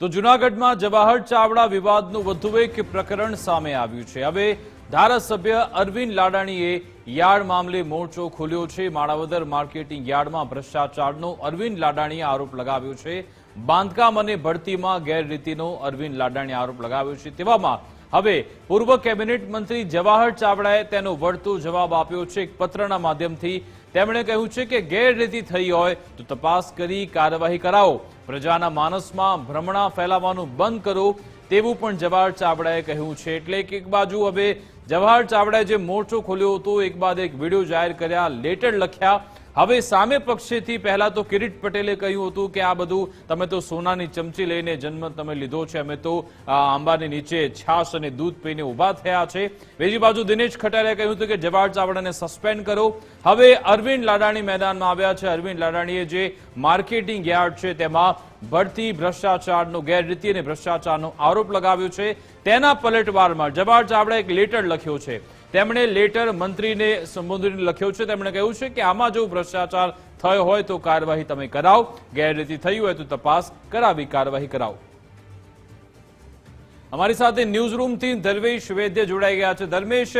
તો જુનાગઢમાં જવાહર ચાવડા વિવાદનું વધુ એક પ્રકરણ સામે આવ્યું છે. હવે ધારાસભ્ય અરવિંદ લાડાણીએ યાર્ડ મામલે મોરચો ખોલ્યો છે. માણાવદર માર્કેટિંગ યાર્ડમાં ભ્રષ્ટાચારનો અરવિંદ લાડાણીએ આરોપ લગાવ્યો છે. બાંધકામ અને ભરતીમાં ગેરરીતિનો અરવિંદ લાડાણીએ આરોપ લગાવ્યો છે. તેવામાં હવે પૂર્વ કેબિનેટ મંત્રી જવાહર ચાવડાએ તેનો વળતો જવાબ આપ્યો છે. એક પત્રના માધ્યમથી તેમણે કહ્યું છે કે ગેરરીતિ થઈ હોય તો તપાસ કરી કાર્યવાહી કરાવો. પ્રજાના માનસમાં ભ્રમણા ફેલાવવાનું બંધ કરો તેવું પણ જવાહર ચાવડાએ કહ્યું છે. એટલે કે એક બાજુ હવે જવાહર ચાવડાએ જે મોરચો ખોલ્યો હતો, એક બાદ એક વીડિયો જાહેર કર્યા, લેટર લખ્યા હવે સામે પક્ષેથી પહેલા તો કિરીટ પટેલે કહ્યું હતું કે આ બધું તમે તો સોનાની ચમચી લઈને જન્મ તમે લીધો છે. અમે તો આંબાની નીચે છાશ અને દૂધ પીને ઊભા થયા છે. બીજી બાજુ દિનેશ ખટારે કહ્યું હતું કે જવાહર ચાવડાને સસ્પેન્ડ કરો. હવે અરવિંદ લાડાણી મેદાનમાં આવ્યા છે. અરવિંદ લાડાણીએ જે માર્કેટિંગ યાર્ડ છે તેમાં ભરતી ભ્રષ્ટાચારનો ગેરરીતિ અને ભ્રષ્ટાચારનો આરોપ લગાવ્યો છે. તેના પલટવારમાં જવાહર ચાવડાએ એક લેટર લખ્યો છે. તેમણે લેટર મંત્રીને સંબોધીને લખ્યો છે. તેમણે કહ્યું છે કે આમાં જો ભ્રષ્ટાચાર થયો હોય તો કાર્યવાહી તમે કરાવો. ગેરરીતિ થઈ હોય તો તપાસ કરાવી, કાર્યવાહી કરાવો. અમારી સાથે ન્યૂઝ રૂમથી ધર્મેશ વૈદ્ય જોડાઈ ગયા છે. ધર્મેશ,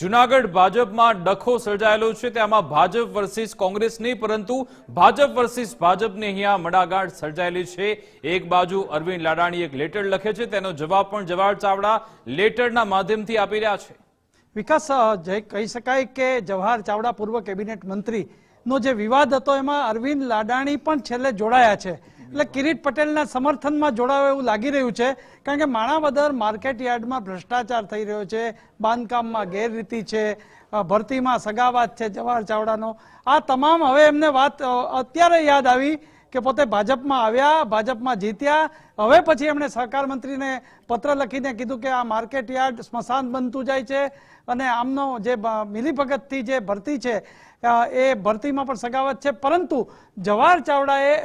જુનાગઢ ભાજપમાં ડખો સર્જાયેલો છે. તેમાં ભાજપ વર્સિસ કોંગ્રેસ નહીં, પરંતુ ભાજપ વર્સિસ ભાજપની અહીંયા મડાગાંઠ સર્જાયેલી છે. એક બાજુ અરવિંદ લાડાણી એક લેટર લખે છે. તેનો જવાબ પણ જવાહર ચાવડા લેટરના માધ્યમથી આપી રહ્યા છે. વિકાસ કહી શકાય કે જવાહર ચાવડા પૂર્વ કેબિનેટ મંત્રી નો જે વિવાદ હતો, એમાં અરવિંદ લાડાણી પણ છેલ્લે જોડાયા છે. એટલે કિરીટ પટેલના સમર્થનમાં જોડાવે એવું લાગી રહ્યું છે, કારણ કે માણાવદર માર્કેટ યાર્ડમાં ભ્રષ્ટાચાર થઈ રહ્યો છે, બાંધકામમાં ગેરરીતિ છે ભરતીમાં સગાવાત છે જવાહર ચાવડાનો. આ તમામ હવે એમને વાત અત્યારે યાદ આવી કે પોતે ભાજપમાં આવ્યા, ભાજપમાં જીત્યા. હવે પછી એમણે સહકાર મંત્રીને પત્ર લખીને કીધું કે આ માર્કેટ યાર્ડ સ્મશાન બનતું જાય છે. અને આમનો જે મિલીભગતથી જે ભરતી છે એ ભરતીમાં પણ સગાવત છે. પરંતુ જવાહર ચાવડાએ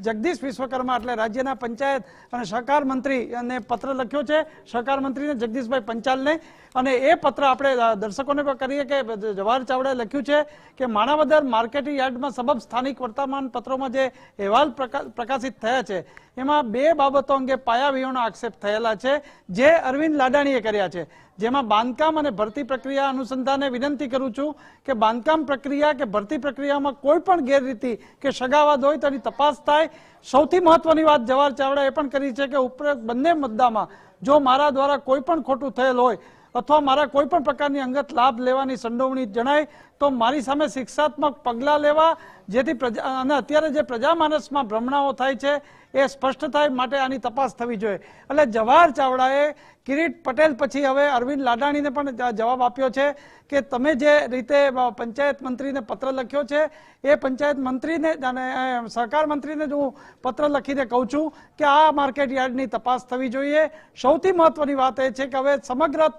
જગદીશ વિશ્વકર્મા એટલે રાજ્યના પંચાયત અને સહકાર મંત્રીને પત્ર લખ્યો છે. સહકાર મંત્રીને જગદીશભાઈ પંચાલને. અને એ પત્ર આપણે દર્શકોને પણ કરીએ કે જવાહર ચાવડાએ લખ્યું છે કે માણાવદર માર્કેટિંગ યાર્ડમાં સબબ સ્થાનિક વર્તમાન પત્રોમાં જે અહેવાલ પ્રકા- પ્રકાશિત થયા છે, એમાં બે બાબતો અંગે પાયાવિહોણો આક્ષેપ થયેલા છે, જે અરવિંદ લાડાણીએ કર્યા છે. જેમાં બાંધકામ અને ભરતી પ્રક્રિયા અનુસંધાને વિનંતી કરું છું કે બાંધકામ પ્રક્રિયા કે ભરતી પ્રક્રિયામાં કોઈ પણ ગેરરીતિ કે સગાવાદ હોય તેની તપાસ થાય. સૌથી મહત્વની વાત જવાહર ચાવડા એ પણ કરી છે કે ઉપરોક્ત બંને મુદ્દામાં જો મારા દ્વારા કોઈ પણ ખોટું થયેલ હોય અથવા મારા કોઈ પણ પ્રકારની અંગત લાભ લેવાની સંડોવણી જણાય તો મારી સામે શિક્ષાત્મક પગલાં લેવા, જેથી પ્રજા, અને અત્યારે જે પ્રજામાનસમાં ભ્રમણાઓ થાય છે, એ સ્પષ્ટ થાય માટે આની તપાસ થવી જોઈએ. એટલે જવાહર ચાવડાએ કિરીટ પટેલ પછી હવે અરવિંદ લાડાણીને પણ જવાબ આપ્યો છે કે તમે જે રીતે પંચાયત મંત્રીને પત્ર લખ્યો છે, એ પંચાયત મંત્રીને અને સહકાર મંત્રીને જ હું પત્ર લખીને કહું છું કે આ માર્કેટ યાર્ડની તપાસ થવી જોઈએ. સૌથી મહત્વની વાત એ છે કે હવે સમગ્ર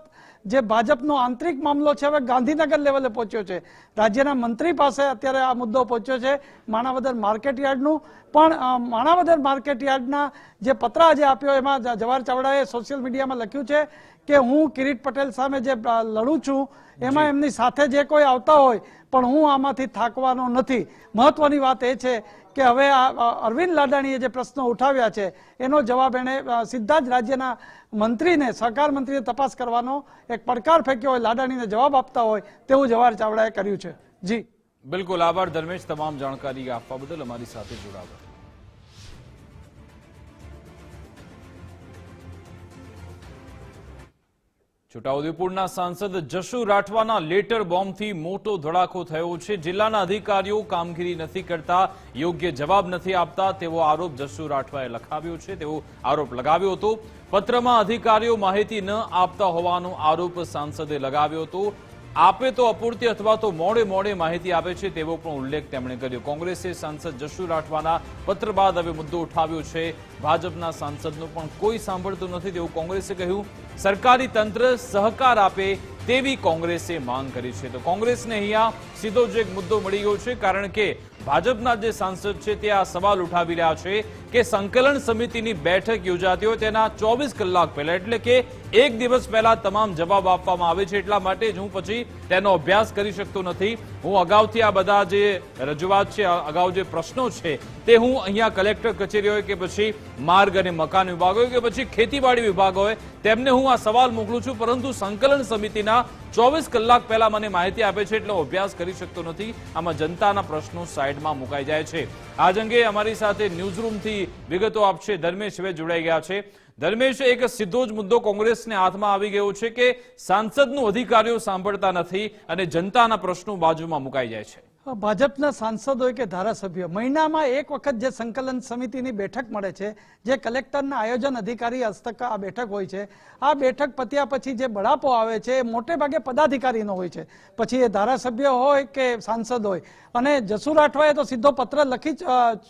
જે ભાજપનો આંતરિક મામલો છે, હવે ગાંધીનગર લેવલે પહોંચ્યો છે. રાજ્યના મંત્રી પાસે અત્યારે આ મુદ્દો પહોંચ્યો છે, માણાવદર માર્કેટ યાર્ડનું પણ માણાવદર માર્કેટ યાર્ડના જે પત્ર આજે આપ્યો એમાં જવાહર ચાવડાએ સોશિયલ મીડિયામાં લખ્યું છે કે હું કિરીટ પટેલ સામે જે લડું છું એમાં એમની સાથે જે કોઈ આવતા હોય પણ હું આમાંથી થાકવાનો નથી. મહત્વની વાત એ છે કે હવે આ અરવિંદ લાડાણીએ જે પ્રશ્નો ઉઠાવ્યા છે એનો જવાબ એણે સીધા જ રાજ્યના મંત્રીને સહકાર મંત્રીને તપાસ કરવાનો એક પડકાર ફેંક્યો હોય લાડાણીને જવાબ આપતા હોય તેવું જવાહર ચાવડાએ કર્યું છે. જી. બિલકુલ આભાર ધર્મેશ, તમામ જાણકારી આપવા બદલ અમારી સાથે જોડાવા. છોટાઉદેપુરના સાંસદ જશુ રાઠવાના લેટર બોમ્બથી મોટો ધડાકો થયો છે. જિલ્લાના અધિકારીઓ કામગીરી નથી કરતા, યોગ્ય જવાબ નથી આપતા તેવો આરોપ જશુ રાઠવાએ લખાવ્યો છે. તેવો આરોપ લગાવ્યો હતો. પત્રમાં અધિકારીઓ માહિતી ન આપતા હોવાનો આરોપ સાંસદે લગાવ્યો હતો. આપે તો અપૂરતી અથવા તો મોડે મોડે માહિતી આપે છે તેવો પણ ઉલ્લેખ તેમણે કર્યો. કોંગ્રેસે સાંસદ જશુ રાઠવાના પત્ર બાદ હવે મુદ્દો ઉઠાવ્યો છે. ભાજપના સાંસદનું પણ કોઈ સાંભળતું નથી તેવું કોંગ્રેસે કહ્યું. સરકારી તંત્ર સહકાર આપે તેવી કોંગ્રેસે માંગ કરી છે. તો કોંગ્રેસને અહીંયા સીધો જ એક મુદ્દો મળી ગયો છે કારણ કે ભાજપના જે સાંસદ છે તે આ સવાલ ઉઠાવી રહ્યા છે. કે સંકલન સમિતિની બેઠક યોજાતી હોય તેના ચોવીસ કલાક પહેલા, એટલે કે એક દિવસ પહેલા તમામ જવાબ આપવામાં આવે છે. એટલા માટે જ હું પછી તેનો અભ્યાસ કરી શકતો નથી. હું અગાઉથી આ બધા જે રજૂઆત છે અગાઉ જે પ્રશ્નો છે, તે હું અહીંયા કલેક્ટર કચેરી હોય કે પછી માર્ગ અને મકાન વિભાગ હોય કે પછી ખેતીવાડી વિભાગ હોય, તેમને હું આ સવાલ મોકલું છું. પરંતુ સંકલન સમિતિના ચોવીસ કલાક પહેલા મને માહિતી આપે છે, એટલે અભ્યાસ કરી શકતો નથી. આમાં જનતાના પ્રશ્નો સાઈડમાં મુકાઈ જાય છે. આજ અંગે અમારી સાથે ન્યૂઝરૂમથી વિગતો આપશે. ધર્મેશ હવે જોડાઈ ગયા છે. ધર્મેશ, એક સીધો જ મુદ્દો કોંગ્રેસને હાથમાં આવી ગયો છે કે સાંસદનું અધિકારીઓ સાંભળતા નથી અને જનતાના પ્રશ્નો બાજુમાં મુકાઈ જાય છે. ભાજપના સાંસદ હોય કે ધારાસભ્ય? મહિનામાં એક વખત જે સંકલન સમિતિની બેઠક મળે છે, જે કલેક્ટરના આયોજન અધિકારી હસ્તક આ બેઠક હોય છે, આ બેઠક પત્યા પછી જે બળાપો આવે છે, એ મોટે ભાગે પદાધિકારીનો હોય છે. પછી એ ધારાસભ્ય હોય કે સાંસદ હોય. અને જસુ રાઠવાએ તો સીધો પત્ર લખી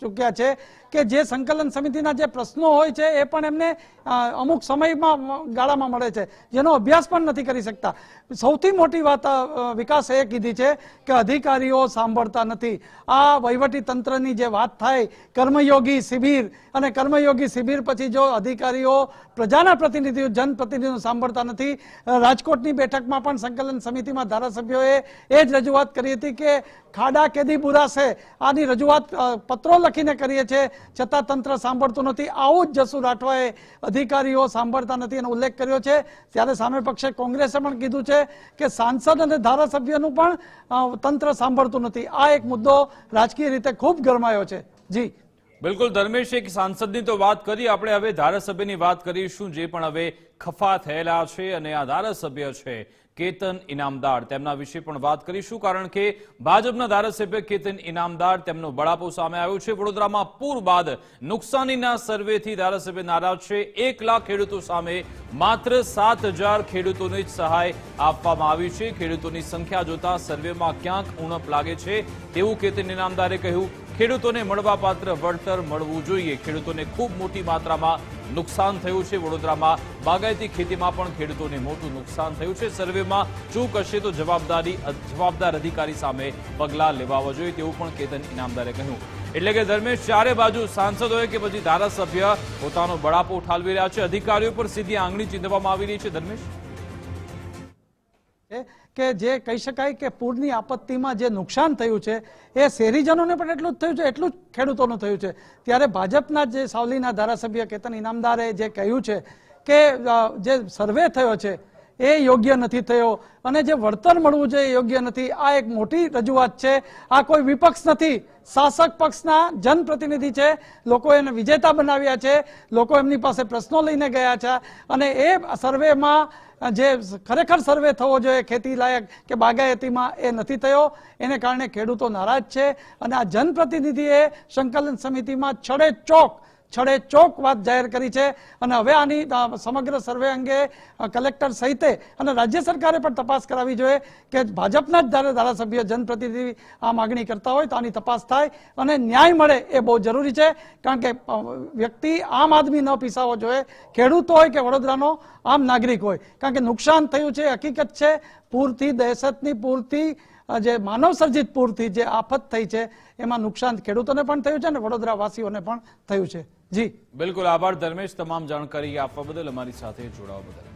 ચૂક્યા છે કે જે સંકલન સમિતિના જે પ્રશ્નો હોય છે, એ પણ એમને અમુક સમયમાં ગાળામાં મળે છે. જેનો અભ્યાસ પણ નથી કરી શકતા. સૌથી મોટી વાત વિકાસ એ કીધી છે કે અધિકારીઓ સાંભળતા નથી. આ વહીવટી તંત્રની જે વાત થાય, કર્મયોગી શિબિર અને કર્મયોગી શિબિર પછી જો અધિકારીઓ, પ્રજાના પ્રતિનિધિઓ, જનપ્રતિનિધિઓ સાંભળતા નથી રાજકોટની બેઠકમાં પણ સંકલન સમિતિમાં ધારાસભ્યોએ એ જ રજૂઆત કરી હતી કે ખાડા કેદી બુરાશે. આની રજૂઆત પત્રો લખીને કરીએ છીએ, છતાં તંત્ર સાંભળતું નથી. આવું જ જસુ રાઠવાએ અધિકારીઓ સાંભળતા નથી એનો ઉલ્લેખ કર્યો છે. ત્યારે સામે પક્ષે કોંગ્રેસે પણ કીધું છે કે સાંસદ અને ધારાસભ્યનું પણ તંત્ર સાંભળતું નથી. આ એક મુદ્દો રાજકીય રીતે ખૂબ ગરમાયો છે. જી. બિલકુલ ધર્મેશ, એક સાંસદની તો વાત કરી. આપણે હવે ધારાસભ્યની વાત કરીશું, જે પણ હવે ખફા થયેલા છે અને આ ધારાસભ્ય છે. કેતન ઇનામદાર. તેમના વિશે પણ વાત કરીશું કારણ કે ભાજપના ધારાસભ્ય કેતન ઇનામદાર તેમનો બળાપો સામે આવ્યો છે. વડોદરામાં પૂર બાદ નુકસાનીના સર્વેથી ધારાસભ્ય નારાજ છે. એક લાખ ખેડૂતો સામે માત્ર સાત ખેડૂતોને જ સહાય આપવામાં આવી છે. ખેડૂતોની સંખ્યા જોતા સર્વેમાં ક્યાંક ઉણપ લાગે છે. તેવું કેતન ઇનામદારે કહ્યું. ખેડૂતોને મળવાપાત્ર વળતર મળવું જોઈએ. ખેડૂતોને ખૂબ મોટી માત્રામાં નુકસાન થયું છે. વડોદરામાં બાગાયતી ખેતીમાં પણ ખેડૂતોને મોટું નુકસાન થયું છે. સર્વેમાં ચૂક હશે તો જવાબદારી, જવાબદાર અધિકારી સામે પગલાં લેવાવા જોઈએ તેવું પણ કેતન ઇનામદારે કહ્યું. એટલે કે ધર્મેશ, ચારે બાજુ સાંસદ હોય કે પછી ધારાસભ્ય પોતાનો બળાપો ઠાલવી રહ્યા છે. અધિકારીઓ પર સીધી આંગળી ચીંધવામાં આવી રહી છે. ધર્મેશ? કે જે કહી શકાય કે પૂરની આપત્તિમાં જે નુકસાન થયું છે, એ શહેરીજનોને પણ એટલું જ થયું છે, એટલું જ ખેડૂતોનું થયું છે. ત્યારે ભાજપના જે સાવલીના ધારાસભ્ય કેતન ઇનામદારે જે કહ્યું છે કે જે સર્વે થયો છે એ યોગ્ય નથી થયો. અને જે વળતર મળવું જોઈએ યોગ્ય નથી. આ એક મોટી રજૂઆત છે. આ કોઈ વિપક્ષ નથી. શાસક પક્ષના જનપ્રતિનિધિ છે. લોકો એને વિજેતા બનાવ્યા છે. લોકો એમની પાસે પ્રશ્નો લઈને ગયા છે. અને એ સર્વેમાં, જે ખરેખર સર્વે થવો જોઈએ ખેતી લાયક કે બાગાયતીમાં એ નથી થયો. એને કારણે ખેડૂતો નારાજ છે. અને આ જનપ્રતિનિધિએ સંકલન સમિતિમાં છડે ચોક છડે ચોક વાત જાહેર કરી છે અને હવે આની સમગ્ર સર્વે અંગે કલેક્ટર સહિતે અને રાજ્ય સરકારે પણ તપાસ કરાવવી જોઈએ કે ભાજપના જ જ્યારે ધારાસભ્ય જનપ્રતિનિધિ આ માગણી કરતા હોય તો આની તપાસ થાય અને ન્યાય મળે એ બહુ જરૂરી છે. કારણ કે વ્યક્તિ આમ આદમી ન પીસાવો જોઈએ. ખેડૂત હોય કે વડોદરાનો, આમ નાગરિક હોય. કારણ કે નુકસાન થયું છે, હકીકત છે. પૂરથી, દહેશતની પૂરથી જે માનવ સર્જિત પૂરથી જે આફત થઈ છે, એમાં નુકસાન ખેડૂતોને પણ થયું છે અને વડોદરા વાસીઓને પણ થયું છે. જી. બિલકુલ આભાર ધર્મેશ. તમામ જાણકારી આપવા બદલ અમારી સાથે જોડાવા બદલ.